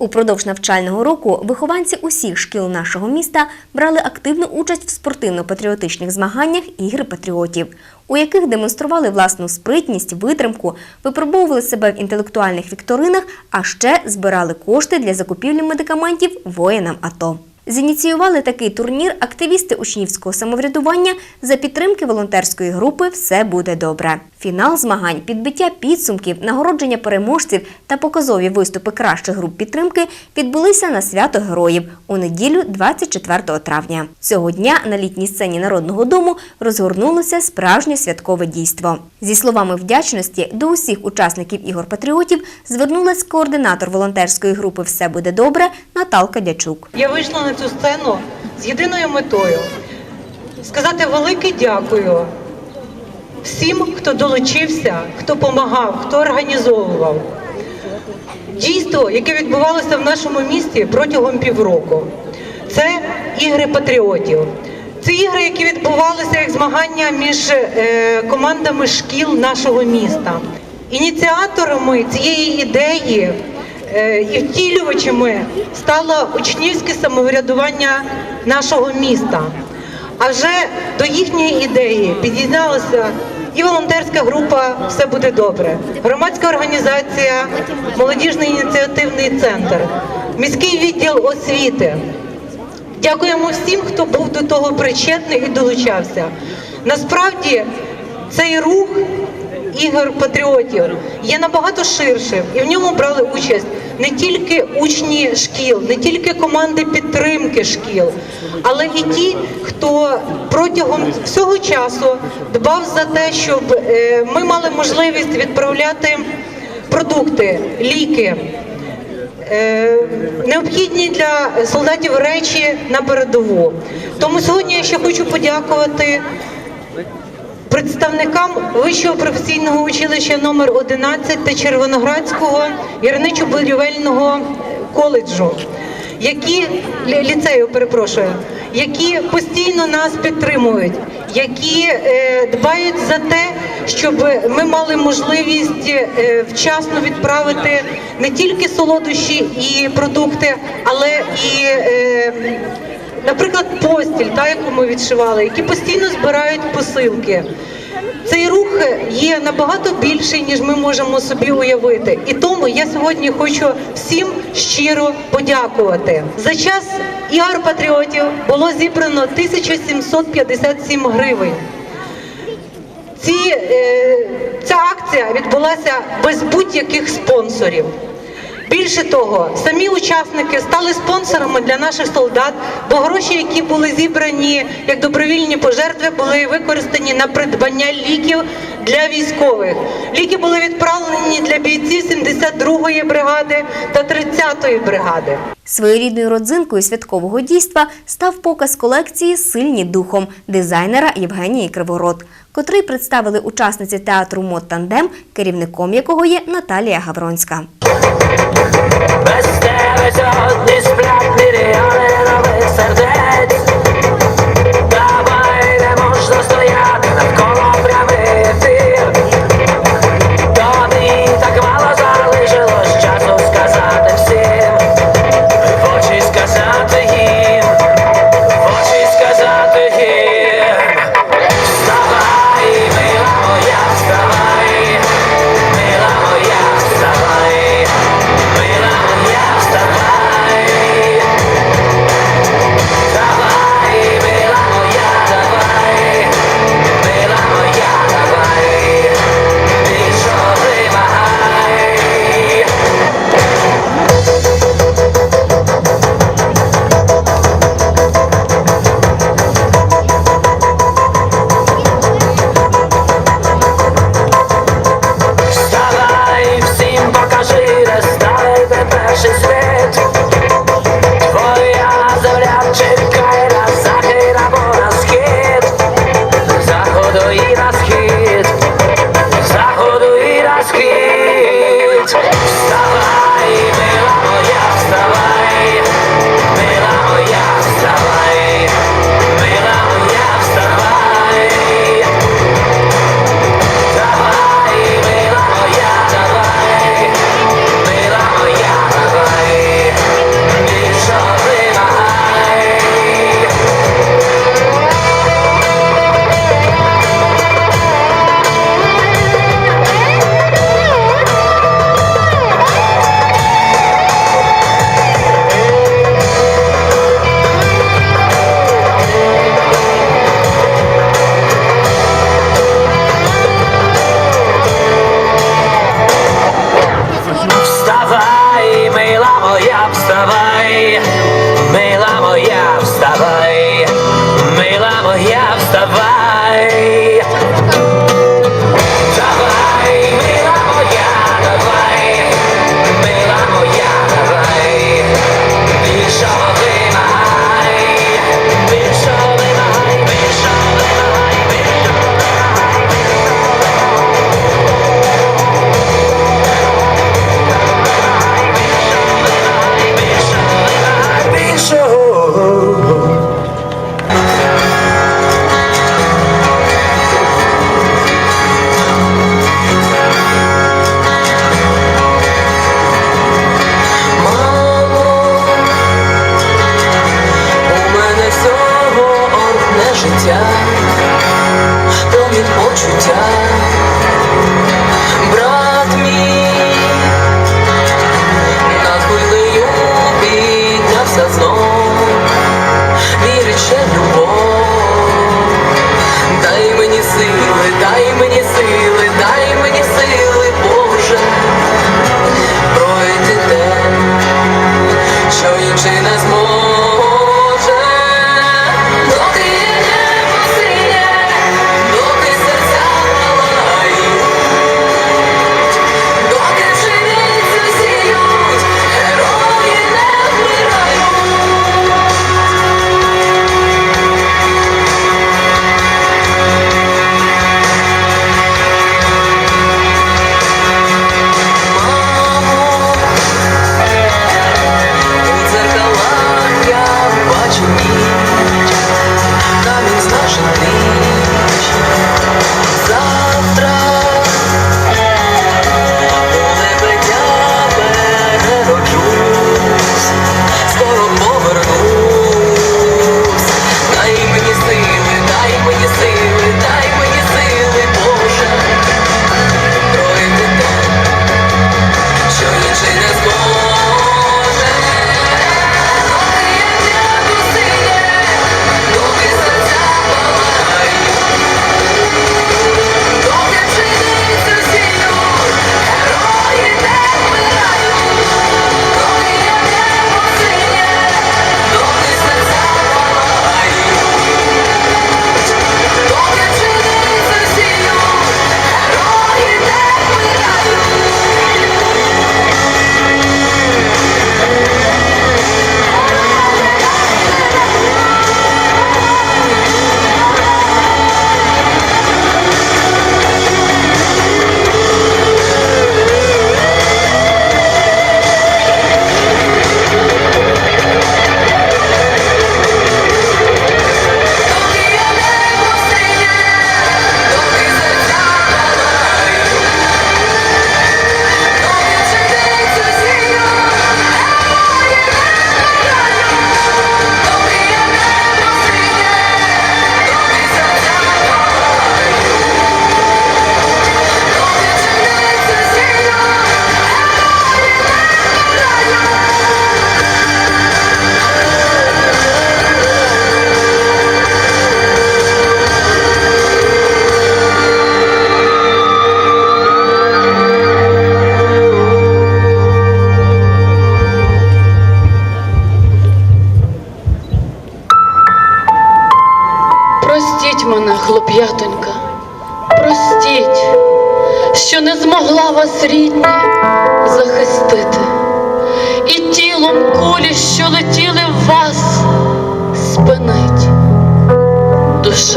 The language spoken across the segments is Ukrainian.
Упродовж навчального року вихованці усіх шкіл нашого міста брали активну участь в спортивно-патріотичних змаганнях ігри патріотів, у яких демонстрували власну спритність, витримку, випробовували себе в інтелектуальних вікторинах, а ще збирали кошти для закупівлі медикаментів воїнам АТО. Зініціювали такий турнір активісти учнівського самоврядування за підтримки волонтерської групи Все буде добре. Фінал змагань, підбиття підсумків, нагородження переможців та показові виступи кращих груп підтримки відбулися на свято героїв у неділю 24 травня. Цього дня на літній сцені Народного дому розгорнулося справжнє святкове дійство. Зі словами вдячності до усіх учасників ігор патріотів звернулась координатор волонтерської групи Все буде добре Наталка Дячук. Я вийшла на цю сцену з єдиною метою сказати велике дякую всім, хто долучився, хто допомагав, хто організовував. Дійство, яке відбувалося в нашому місті протягом півроку, це ігри патріотів. Це ігри, які відбувалися як змагання між е, командами шкіл нашого міста. Ініціаторами цієї ідеї і втілювачами стало учнівське самоврядування нашого міста. А вже до їхньої ідеї під'єдналася і волонтерська група Все буде добре, громадська організація, молодіжний ініціативний центр, міський відділ освіти. Дякуємо всім, хто був до того причетний і долучався. Насправді цей рух ігор патріотів є набагато ширшим, і в ньому брали участь не тільки учні шкіл, не тільки команди підтримки шкіл, але і ті, хто протягом всього часу дбав за те, щоб е, ми мали можливість відправляти продукти, ліки. Е, необхідні для солдатів речі на передову. Тому сьогодні я ще хочу подякувати представникам Вищого професійного училища номер 11 та Червоноградського гірничо-будівельного коледжу, які лі- ліцею, перепрошую, які постійно нас підтримують, які е, дбають за те, щоб ми мали можливість е, вчасно відправити не тільки солодощі і продукти, але і е, наприклад, постіль, та яку ми відшивали, які постійно збирають посилки. Цей рух є набагато більший, ніж ми можемо собі уявити. І тому я сьогодні хочу всім щиро подякувати. За час ігор патріотів було зібрано 1757 гривень. Ці, е, ця акція відбулася без будь-яких спонсорів. Більше того, самі учасники стали спонсорами для наших солдат, бо гроші, які були зібрані як добровільні пожертви, були використані на придбання ліків для військових. Ліки були відправлені для бійців 72-ї бригади та 30-ї бригади. Своєрідною родзинкою святкового дійства став показ колекції Сильні духом дизайнера Євгенії Криворот, котрий представили учасниці театру Мод Тандем, керівником якого є Наталія Гавронська. Без тебе сьогодні сплять мільйони нових сердець. treat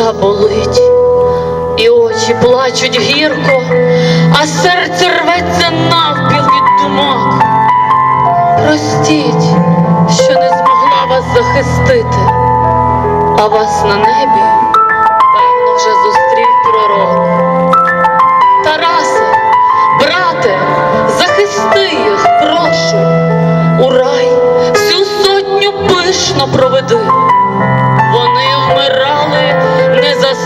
Душа болить, і очі плачуть гірко, а серце рветься навпіл від думок. Простіть, що не змогла вас захистити, а вас на небі, певно, вже зустрів пророк. Тарасе, брате, захисти їх, прошу, у рай всю сотню пишно проведи.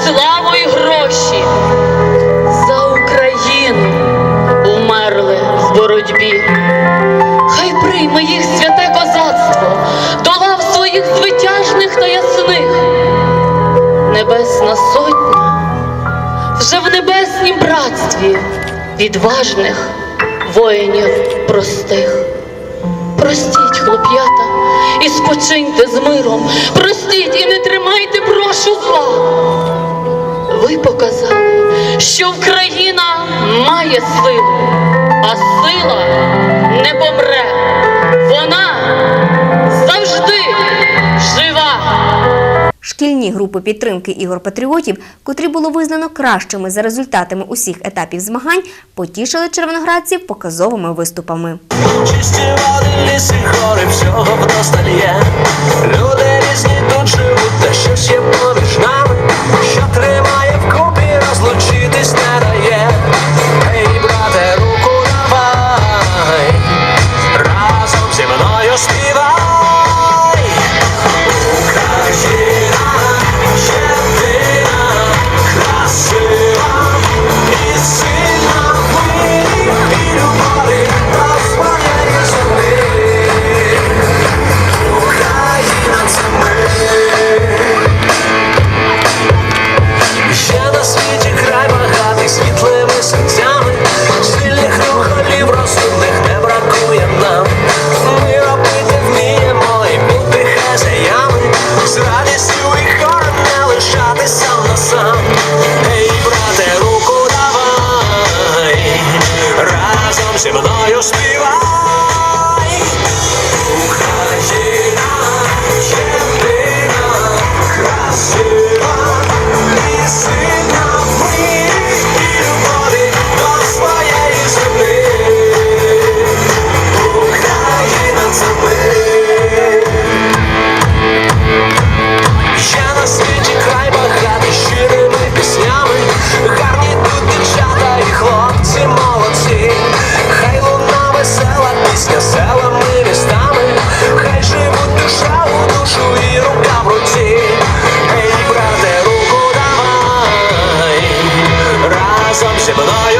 Славу й гроші, за Україну умерли в боротьбі. Хай прийме їх святе козацтво до лав своїх звитяжних та ясних. Небесна сотня вже в небеснім братстві відважних воїнів простих. Простіть, хлоп'ята, і спочиньте з миром, простіть і не тримайте, прошу зла. Ви показали, що Україна має силу, а сила не помре. Вона завжди жива. Шкільні групи підтримки ігор патріотів, котрі було визнано кращими за результатами усіх етапів змагань, потішили червоноградців показовими виступами. Чисті води, ліси, гори, всього вдосталь є. Люди різні тут живуть, та щось є поміж нами, що тримає разом зі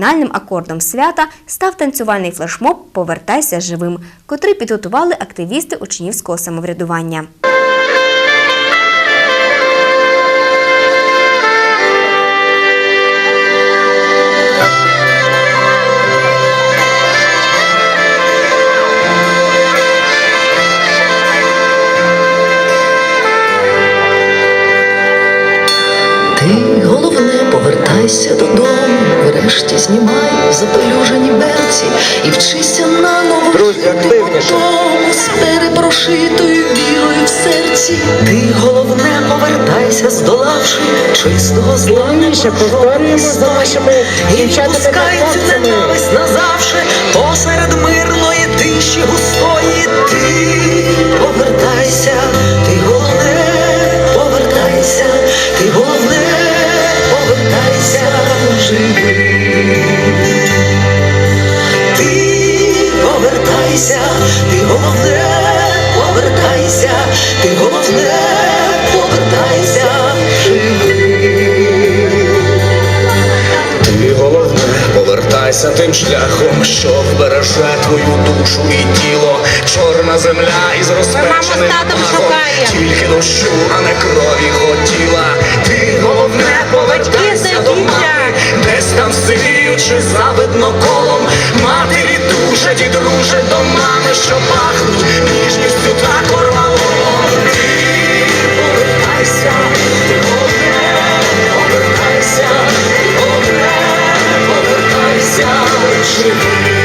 Фінальним акордом свята став танцювальний флешмоб Повертайся живим, котрий підготували активісти учнівського самоврядування. Знімай запелюжені берці і вчися наново Друзі, активніше. з перепрошитою вірою в серці. Ти головне повертайся, здолавши чистого зла. Повільніше повторюємо з нашими І дівчатами та пускай цю ненависть назавше посеред мирної Тільки дощу, а не крові хотіла. Ти головне, повертайся до мами, десь там сивіючи завидно колом. Матері душа, ті друже до мами, що пахнуть ніжністю та корвалолом. Ти повертайся, ти повертайся, ти повертайся, живи.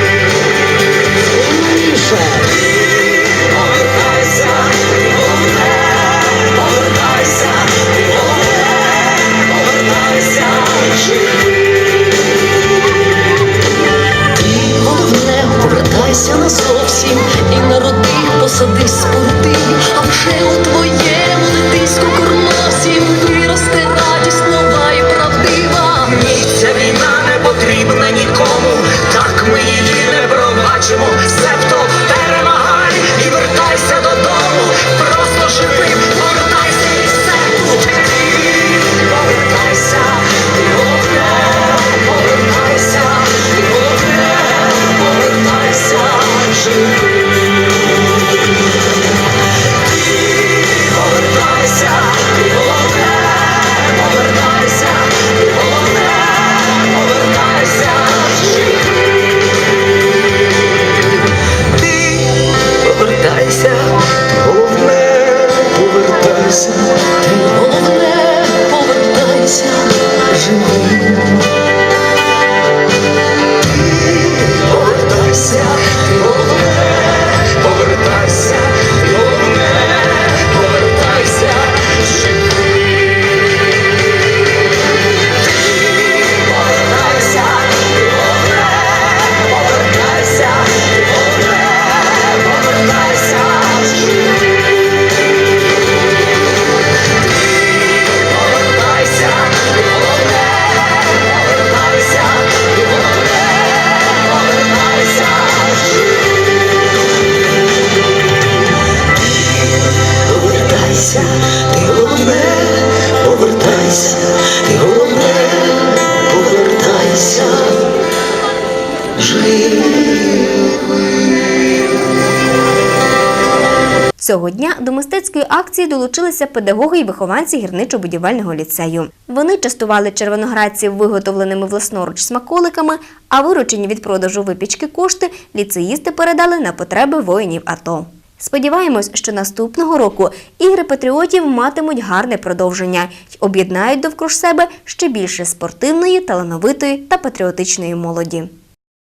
Цього дня до мистецької акції долучилися педагоги і вихованці гірничо-будівельного ліцею. Вони частували червоноградців виготовленими власноруч смаколиками, а виручені від продажу випічки кошти ліцеїсти передали на потреби воїнів АТО. Сподіваємось, що наступного року ігри патріотів матимуть гарне продовження й об'єднають довкруж себе ще більше спортивної, талановитої та патріотичної молоді.